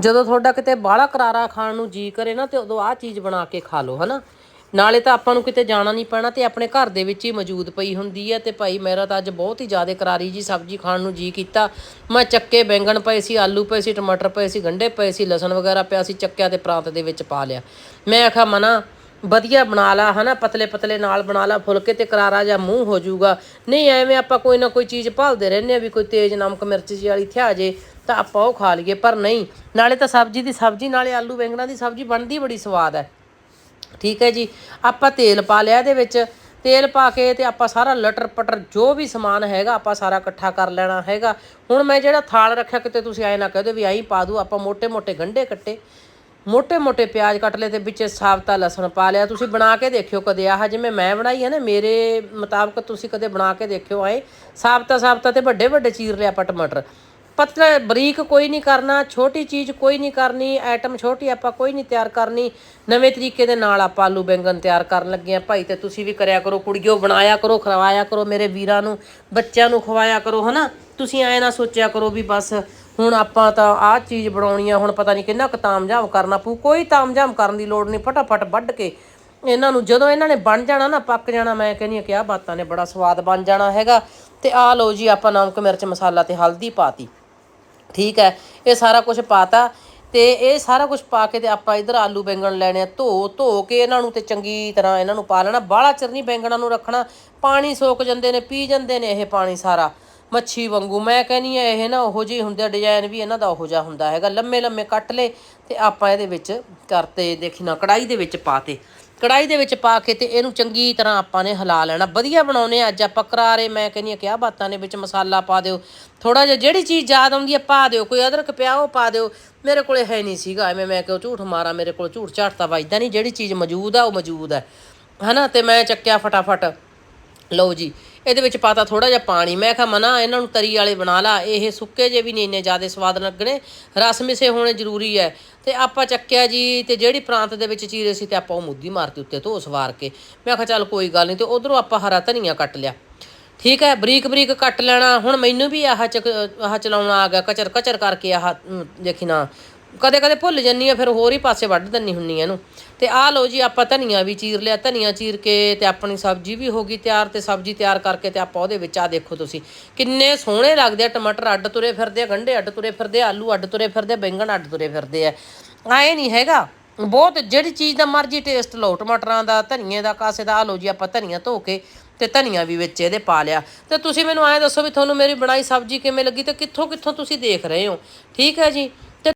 ਜਦੋਂ ਤੁਹਾਡਾ ਕਿਤੇ ਬਾਹਲਾ ਕਰਾਰਾ ਖਾਣ ਨੂੰ ਜੀ ਕਰੇ ਨਾ ਤੇ ਉਦੋਂ ਆਹ ਚੀਜ਼ ਬਣਾ ਕੇ ਖਾ ਲਓ, ਹਨਾ? ਨਾਲੇ ਤਾਂ ਆਪਾਂ ਨੂੰ ਕਿਤੇ ਜਾਣਾ ਨਹੀਂ ਪੈਣਾ ਤੇ ਆਪਣੇ ਘਰ ਦੇ ਵਿੱਚ ਹੀ ਮੌਜੂਦ ਪਈ ਹੁੰਦੀ ਹੈ ਤੇ ਭਾਈ ਮੇਰਾ ਤਾਂ ਅੱਜ ਬਹੁਤ ਹੀ ਜ਼ਿਆਦਾ ਕਰਾਰੀ ਜੀ ਸਬਜ਼ੀ ਖਾਣ ਨੂੰ ਜੀ ਕੀਤਾ। ਮੈਂ ਚੱਕੇ ਬੈਂਗਣ ਪਏ ਸੀ, ਆਲੂ ਪਏ ਸੀ, ਟਮਾਟਰ ਪਏ ਸੀ ਗੰਢੇ ਪਏ ਸੀ, ਲਸਣ ਵਗੈਰਾ ਪਿਆ ਸੀ, ਚੱਕਿਆ ਤੇ ਪ੍ਰਾਂਤ ਦੇ ਵਿੱਚ ਪਾ ਲਿਆ। ਮੈਂ ਆਖਿਆ, ਮਨਾ ਵਧੀਆ ਬਣਾ ਲਾ, ਹਨਾ, ਪਤਲੇ ਪਤਲੇ ਨਾਲ ਬਣਾ ਲਾ, ਫੁਲਕੇ ਤੇ ਕਰਾਰਾ ਜਾਂ ਮੂੰਹ ਹੋ ਜਾਊਗਾ। ਨਹੀਂ, ਐਵੇਂ ਆਪਾਂ ਕੋਈ ਨਾ ਕੋਈ ਚੀਜ਼ ਭਾਲਦੇ ਰਹਿੰਦੇ ਆ ਵੀ ਕੋਈ ਤੇਜ਼ ਨਮਕ ਮਿਰਚ ਜੀ ਵਾਲੀ ਥਿਆ ਜੇ, ਤਾਂ ਆਪਾਂ ਉਹ ਖਾ ਲਈਏ, ਪਰ ਨਹੀਂ, ਨਾਲੇ ਤਾਂ ਸਬਜ਼ੀ ਦੀ ਸਬਜ਼ੀ, ਨਾਲੇ ਆਲੂ ਬੈਂਗਣਾ ਦੀ ਸਬਜ਼ੀ ਬਣਦੀ ਬੜੀ ਸਵਾਦ ਹੈ। ਠੀਕ ਹੈ ਜੀ, ਆਪਾਂ ਤੇਲ ਪਾ ਲਿਆ ਇਹਦੇ ਵਿੱਚ, ਤੇਲ ਪਾ ਕੇ ਤੇ ਆਪਾਂ ਸਾਰਾ ਲਟਰ ਪਟਰ ਜੋ ਵੀ ਸਮਾਨ ਹੈਗਾ, ਆਪਾਂ ਸਾਰਾ ਇਕੱਠਾ ਕਰ ਲੈਣਾ ਹੈਗਾ। ਹੁਣ ਮੈਂ ਜਿਹੜਾ ਥਾਲ ਰੱਖਿਆ, ਕਿਤੇ ਤੁਸੀਂ ਐ ਨਾ ਕਹਦੇ ਵੀ ਐਂ ਪਾ ਦੂ ਆਪਾਂ ਮੋٹے ਮੋٹے ਗੰਢੇ ਕੱਟੇ। ਮੋٹے-ਮੋٹے ਪਿਆਜ਼ ਕੱਟ ਲਏ ਤੇ ਵਿੱਚ ਸਾਬਤਾ ਲਸਣ ਪਾ ਲਿਆ। ਤੁਸੀਂ ਬਣਾ ਕੇ ਦੇਖਿਓ ਕਦੇ ਆਹ ਜਿਵੇਂ ਮੈਂ ਬਣਾਈ ਹੈ ਨਾ, ਮੇਰੇ ਮੁਤਾਬਕ ਤੁਸੀਂ ਕਦੇ ਬਣਾ ਕੇ ਦੇਖਿਓ ਆਏ ਸਾਬਤਾ ਸਾਬਤਾ ਤੇ ਵੱਡੇ-ਵੱਡੇ ਚੀਰ ਲਿਆ ਆਪਾਂ ਟਮਾਟਰ। ਪਤਲਾ ਬਰੀਕ ਕੋਈ ਨਹੀਂ ਕਰਨਾ, ਛੋਟੀ ਚੀਜ਼ ਕੋਈ ਨਹੀਂ ਕਰਨੀ ਆਈਟਮ ਛੋਟੀ ਆਪਾਂ ਕੋਈ ਨਹੀਂ ਤਿਆਰ ਕਰਨੀ। ਨਵੇਂ ਤਰੀਕੇ ਦੇ ਨਾਲ ਆਪਾਂ ਆਲੂ ਬੈਂਗਣ ਤਿਆਰ ਕਰਨ ਲੱਗੇ ਆ ਭਾਈ ਤੇ ਤੁਸੀਂ ਵੀ ਕਰਿਆ ਕਰੋ, ਕੁੜੀਓ ਬਣਾਇਆ ਕਰੋ, ਖਵਾਇਆ ਕਰੋ, ਮੇਰੇ ਵੀਰਾਂ ਨੂੰ, ਬੱਚਿਆਂ ਨੂੰ ਖਵਾਇਆ ਕਰੋ, ਹਨਾ? ਤੁਸੀਂ ਐ ਨਾ ਸੋਚਿਆ ਕਰੋ ਵੀ ਬਸ ਹੁਣ ਆਪਾਂ ਤਾਂ ਆਹ ਚੀਜ਼ ਬਣਾਉਣੀ ਆ, ਹੁਣ ਪਤਾ ਨਹੀਂ ਕਿੰਨਾ ਕੁ ਤਾਮਝਾਮ ਕਰਨਾ ਪਊ। ਕੋਈ ਤਾਮਝਾਮ ਕਰਨ ਦੀ ਲੋੜ ਨਹੀਂ, ਫਟਾਫਟ ਵੱਢ ਕੇ ਇਹਨਾਂ ਨੂੰ ਜਦੋਂ ਇਹਨਾਂ ਨੇ ਬਣ ਜਾਣਾ ਨਾ, ਪੱਕ ਜਾਣਾ, ਮੈਂ ਕਹਿੰਦੀ ਆ ਕਿ ਆਹ ਬਾਤਾਂ ਨੇ ਬੜਾ ਸਵਾਦ ਬਣ ਜਾਣਾ ਹੈਗਾ। ਤੇ ਆ ਲਓ ਜੀ, ਆਪਾਂ ਨਮਕ ਮਿਰਚ ਮਸਾਲਾ ਤੇ ਹਲਦੀ ਪਾਤੀ। ਠੀਕ ਹੈ, ਇਹ ਸਾਰਾ ਕੁਝ ਪਾਤਾ ਤੇ ਇਹ ਸਾਰਾ ਕੁਝ ਪਾ ਕੇ ਤੇ ਆਪਾਂ ਇਧਰ ਆਲੂ ਬੈਂਗਣ ਲੈਣੇ ਆ, ਧੋ ਧੋ ਕੇ ਇਹਨਾਂ ਨੂੰ ਤੇ ਚੰਗੀ ਤਰ੍ਹਾਂ ਇਹਨਾਂ ਨੂੰ ਪਾ ਲੈਣਾ, ਬਾਹਲਾ ਚਿਰ ਨਹੀਂ ਬੈਂਗਣਾਂ ਨੂੰ ਰੱਖਣਾ, ਪਾਣੀ ਸੋਕ ਜਾਂਦੇ ਨੇ, ਪੀ ਜਾਂਦੇ ਨੇ ਇਹ ਪਾਣੀ ਸਾਰਾ। ਮੱਛੀ ਵਾਂਗੂ। ਮੈਂ ਕਹਿੰਨੀ ਆ, ਇਹ ਨਾ ਉਹੋ ਜਿਹੇ ਹੁੰਦੇ ਡਿਜ਼ਾਈਨ ਵੀ ਇਹਨਾਂ ਦਾ ਉਹੋ ਜਿਹਾ ਹੁੰਦਾ ਹੈਗਾ। ਲੰਮੇ ਲੰਮੇ ਕੱਟ ਲੇ ਤੇ ਆਪਾਂ ਇਹਦੇ ਵਿੱਚ ਕਰਤੇ, ਦੇਖੀ ਨਾ ਕੜਾਈ ਦੇ ਵਿੱਚ ਪਾਤੇ ਕੜਾਈ ਦੇ ਵਿੱਚ ਪਾ ਕੇ ਤੇ ਇਹਨੂੰ ਚੰਗੀ ਤਰ੍ਹਾਂ ਆਪਾਂ ਨੇ ਹਿਲਾ ਲੈਣਾ। ਵਧੀਆ ਬਣਾਉਨੇ ਆ, ਅੱਜ ਆਪਾਂ ਕਰਾਰੇ, ਮੈਂ ਕਹਿੰਨੀ ਆ, ਕਿਆ ਬਾਤਾਂ ਨੇ, ਵਿੱਚ ਮਸਾਲਾ ਪਾ ਦਿਓ। ਥੋੜਾ ਜਿਹਾ ਜਿਹੜੀ ਚੀਜ਼ ਯਾਦ ਆਉਂਦੀ ਆ, ਪਾ ਦਿਓ। ਕੋਈ ਅਦਰਕ ਪਿਆ, ਉਹ ਪਾ ਦਿਓ। ਮੇਰੇ ਕੋਲੇ ਹੈ ਨਹੀਂ ਸੀਗਾ, ਐਵੇਂ ਮੈਂ ਕਿਉਂ ਝੂਠ ਮਾਰਾਂ, ਮੇਰੇ ਕੋਲ ਝੂਠ ਝਾਟ ਤਾਂ ਵੱਜਦਾ ਨਹੀਂ, ਜਿਹੜੀ ਚੀਜ਼ ਮੌਜੂਦ ਆ, ਉਹ ਮੌਜੂਦ ਹੈ ਹਨਾ, ਤੇ ਮੈਂ ਚੱਕਿਆ ਫਟਾਫਟ। ਲਓ ਜੀ ਇਹਦੇ ਵਿੱਚ ਪਾਤਾ ਥੋੜਾ ਜਿਹਾ ਪਾਣੀ। ਮੈਂ ਕਿਹਾ, ਮਨਾ, ਇਹਨਾਂ ਨੂੰ ਤਰੀ ਵਾਲੇ ਬਣਾ ਲਾ। ਇਹ ਸੁੱਕੇ ਜੇ ਵੀ ਨਹੀਂ, ਇੰਨੇ ਜ਼ਿਆਦਾ ਸਵਾਦ ਲੱਗਣੇ। ਰਸ ਮਿਸੇ ਹੋਣੇ ਜ਼ਰੂਰੀ ਹੈ ਤੇ ਆਪਾਂ ਚੱਕਿਆ ਜੀ, ਤੇ ਜਿਹੜੀ ਪ੍ਰਾਂਤ ਦੇ ਵਿੱਚ ਚੀਰੇ ਸੀ ਤੇ ਆਪਾਂ ਉਹ ਮੁੱਦੀ ਮਾਰਤੀ ਉੱਤੇ ਧੋ ਸਵਾਰ ਕੇ। ਮੈਂ ਕਿਹਾ, ਚੱਲ ਕੋਈ ਗੱਲ ਨਹੀਂ, ਤੇ ਉਧਰੋਂ ਆਪਾਂ ਹਰਾ ਧਨੀਆ ਕੱਟ ਲਿਆ। ਠੀਕ ਹੈ ਬਰੀਕ ਬਰੀਕ ਕੱਟ ਲੈਣਾ। ਹੁਣ ਮੈਨੂੰ ਵੀ ਆਹ ਚੱਕ, ਆਹ ਚਲਾਉਣਾ ਆ ਗਿਆ। ਕਚਰ ਕਚਰ ਕਰਕੇ ਆਹ ਦੇਖੀ ਨਾ। ਕਦੇ ਕਦੇ ਭੁੱਲ ਜੰਨੀ ਆ ਫਿਰ ਹੋਰ ਹੀ ਪਾਸੇ ਵੱਢ ਦਿੰਨੀ ਹੁੰਨੀ ਆ ਇਹਨੂੰ। ਤੇ ਆਹ ਲਓ ਜੀ, ਆਪਾਂ ਧਨੀਆ ਵੀ ਚੀਰ ਲਿਆ, ਧਨੀਆ ਚੀਰ ਕੇ ਤੇ ਆਪਣੀ ਸਬਜ਼ੀ ਵੀ ਹੋ ਗਈ ਤਿਆਰ ਤੇ ਸਬਜ਼ੀ ਤਿਆਰ ਕਰਕੇ ਤੇ ਆਪਾਂ ਉਹਦੇ ਵਿੱਚ ਆ ਦੇਖੋ ਤੁਸੀਂ, ਕਿੰਨੇ ਸੋਹਣੇ ਲੱਗਦੇ ਆ, ਟਮਾਟਰ ਅੱਡ ਤੁਰੇ ਫਿਰਦੇ ਆ, ਗੰਢੇ ਅੱਡ ਤੁਰੇ ਫਿਰਦੇ ਆ, ਆਲੂ ਅੱਡ ਤੁਰੇ ਫਿਰਦੇ ਬੈਂਗਣ ਅੱਡ ਤੁਰੇ ਫਿਰਦੇ ਆ। ਆਏ ਨਹੀਂ ਹੈਗਾ। ਬਹੁਤ, ਜਿਹੜੀ ਚੀਜ਼ ਦਾ ਮਰਜ਼ੀ ਟੇਸਟ ਲਓ, ਟਮਾਟਰਾਂ ਦਾ, ਧਨੀਏ ਦਾ, ਕਾਸੇ ਦਾ ਆ ਲਓ ਜੀ, ਆਪਾਂ ਧਨੀਆ ਧੋ ਕੇ ਤੇ ਧਨੀਆ ਵੀ ਵਿੱਚ ਇਹਦੇ ਪਾ ਲਿਆ। ਤੇ ਤੁਸੀਂ ਮੈਨੂੰ ਐਂ ਦੱਸੋ ਵੀ ਤੁਹਾਨੂੰ ਮੇਰੀ ਬਣਾਈ ਸਬਜ਼ੀ ਕਿਵੇਂ ਲੱਗੀ ਤੇ ਕਿੱਥੋਂ ਕਿੱਥੋਂ ਤੁਸੀਂ ਦੇਖ ਰਹੇ ਹੋ? ਠੀਕ ਹੈ ਜੀ?